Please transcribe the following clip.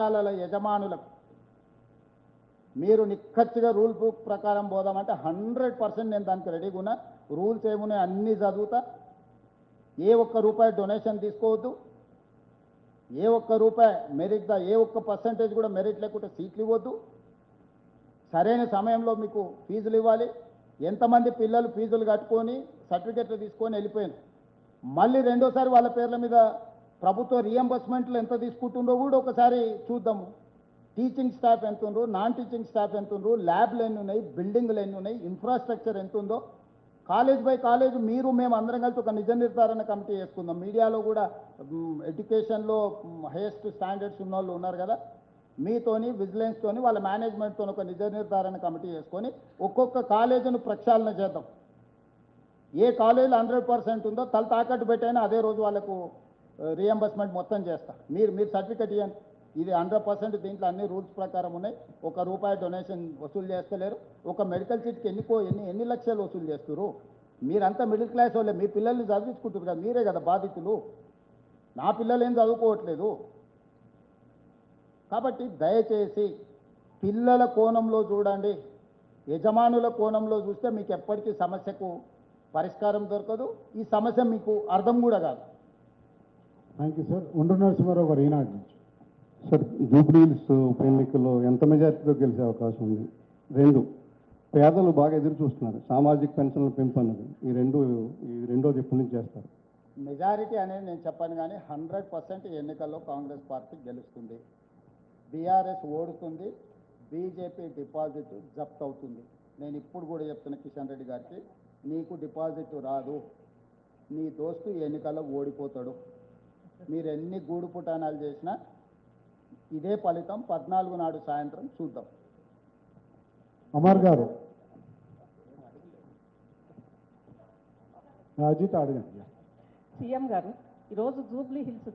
పాఠశాలల యజమానులకు మీరు నిక్కచ్చిగా రూల్ బుక్ ప్రకారం పోదామంటే హండ్రెడ్ పర్సెంట్ నేను దానికి రెడీగా ఉన్నా. రూల్స్ ఏమున్నాయి? అన్నీ చదువుతా. ఏ ఒక్క రూపాయి డొనేషన్ తీసుకోవద్దు. ఏ ఒక్క రూపాయి మెరిట్ దా ఏ ఒక్క పర్సంటేజ్ కూడా మెరిట్ లేకుంటే సీట్లు ఇవ్వద్దు. సరైన సమయంలో మీకు ఫీజులు ఇవ్వాలి. ఎంతమంది పిల్లలు ఫీజులు కట్టుకొని సర్టిఫికెట్లు తీసుకొని వెళ్ళిపోయారు మళ్ళీ రెండోసారి వాళ్ళ పేర్ల మీద ప్రభుత్వ రియంబర్స్మెంట్లు ఎంత తీసుకుంటుండో కూడా ఒకసారి చూద్దాము. టీచింగ్ స్టాఫ్ ఎంత ఉందో నాన్ టీచింగ్ స్టాఫ్ ఎంత ఉందో ల్యాబ్లు ఎన్ని ఉన్నాయి బిల్డింగ్లు ఎన్ని ఉన్నాయి ఇన్ఫ్రాస్ట్రక్చర్ ఎంత ఉందో. కాలేజ్ బై కాలేజ్ మీరు మేము అందరం కలిసి ఒక నిజ నిర్ధారణ కమిటీ వేసుకుందాం. మీడియాలో కూడా ఎడ్యుకేషన్లో హైయెస్ట్ స్టాండర్డ్స్ ఉన్న వాళ్ళు ఉన్నారు కదా. మీతోని విజిలెన్స్తోని వాళ్ళ మేనేజ్మెంట్తో ఒక నిజ నిర్ధారణ కమిటీ వేసుకొని ఒక్కొక్క కాలేజీను ప్రక్షాళన చేద్దాం. ఏ కాలేజీలో హండ్రెడ్ పర్సెంట్ ఉందో తల తాకట్టు పెట్టైనా అదే రోజు వాళ్ళకు రియంబర్స్మెంట్ మొత్తం చేస్తా. మీరు మీరు సర్టిఫికెట్ ఇవ్వండి ఇది హండ్రెడ్ పర్సెంట్ దీంట్లో అన్ని రూల్స్ ప్రకారం ఉన్నాయి. ఒక రూపాయి డొనేషన్ వసూలు చేస్తలేరు. ఒక మెడికల్ సీట్కి ఎన్నికో ఎన్ని ఎన్ని లక్షలు వసూలు చేస్తారు మీరంతా మిడిల్ క్లాస్ వాళ్ళే. మీ పిల్లల్ని చదివించుకుంటారు కదా మీరే కదా బాధితులు. నా పిల్లలు ఏం చదువుకోవట్లేదు. కాబట్టి దయచేసి పిల్లల కోణంలో చూడండి. యజమానుల కోణంలో చూస్తే మీకు ఎప్పటికీ సమస్యకు పరిష్కారం దొరకదు. ఈ సమస్య మీకు అర్థం కూడా కాదు. Thank you sir Undru Narasimharao garu Eenadu నుంచి. సార్ జూబ్లీహిల్స్ ఉప ఎన్నికల్లో ఎంత మెజార్టీతో గెలిచే అవకాశం ఉంది? రెండు. పేదలు బాగా ఎదురు చూస్తున్నారు. సామాజిక పెన్షన్ల పెంపు అన్నది ఈ రెండు ఈ రెండోది ఎప్పటి నుంచి చేస్తారు. మెజారిటీ అనేది నేను చెప్పాను కానీ హండ్రెడ్ పర్సెంట్ ఎన్నికల్లో కాంగ్రెస్ పార్టీ గెలుస్తుంది. బీఆర్ఎస్ ఓడుతుంది. బీజేపీ డిపాజిట్ జప్త్ అవుతుంది. నేను ఇప్పుడు కూడా చెప్తున్న కిషన్ రెడ్డి గారికి నీకు డిపాజిట్ రాదు. నీ దోస్తు ఈ ఎన్నికల్లో ఓడిపోతాడు. మీరు ఎన్ని గూడు పుటానాలు చేసినా ఇదే ఫలితం పద్నాలుగు నాడు సాయంత్రం చూద్దాం. అమర్ గారు. అజిత్ అడగండి సీఎం గారు ఈరోజు జూబ్లీ హిల్స్